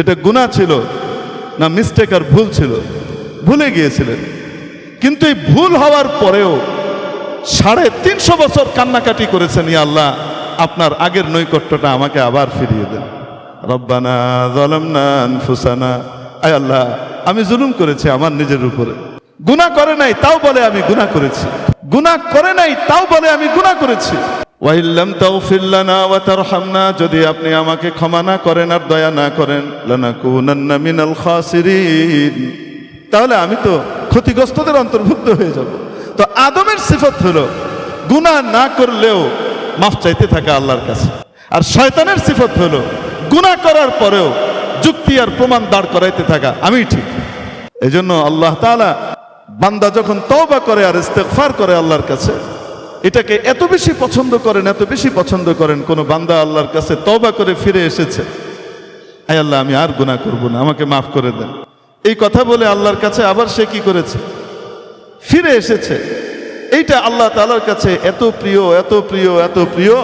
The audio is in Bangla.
এটা গুণা ছিল না মিস্টেক আর ভুল ছিল? ভুলে গিয়েছিলেন। কিন্তু এই ভুল হওয়ার পরেও সাড়ে তিনশো বছর কান্নাকাটি করেছেন, ইয়া আল্লাহ, আপনার আগের নৈকট্যটা আমাকে আবার ফিরিয়ে দেন। রব্বানা জলমনা আনফুসানা। আয় আল্লাহ, আমি জুলুম করেছি আমার নিজের উপরে। গুনাহ করে নাই, তাও বলে আমি গুনাহ করেছি। গুনাহ করে নাই, তাও বলে আমি গুনাহ করেছি। ওয়াইল্লাম তাওফির লানা ওয়া তারহামনা, যদি আপনি আমাকে ক্ষমা না করেন আর দয়া না করেন, লানাকুনান্না মিনাল খাসিরিন। তাহলে আমি তো ক্ষতিগ্রস্তদের অন্তর্ভুক্ত হয়ে যাব। তো আদমের সিফত হলো, গুনাহ না করলেও মাফ চাইতে থাকা আল্লাহর কাছে। আর শয়তানের সিফত হলো, গুনাহ করার পরেও যুক্তি আর প্রমাণ দাঁড় করাইতে থাকা আমি ঠিক। এজন্য আল্লাহ তাআলা বান্দা যখন তওবা করে আর ইস্তেগফার করে আল্লাহর কাছে এটাকে এত বেশি পছন্দ করেন, এত বেশি পছন্দ করেন, কোনো বান্দা আল্লাহর কাছে তবা করে ফিরে এসেছে। আয় আল্লাহ, আমি আর গুণা করব না, আমাকে মাফ করে দেন। এই কথা বলে আল্লাহর কাছে আবার সে কি করেছে? ফিরে এসেছে। এইটা আল্লাহ তালার কাছে এত প্রিয় এত প্রিয় এত প্রিয়।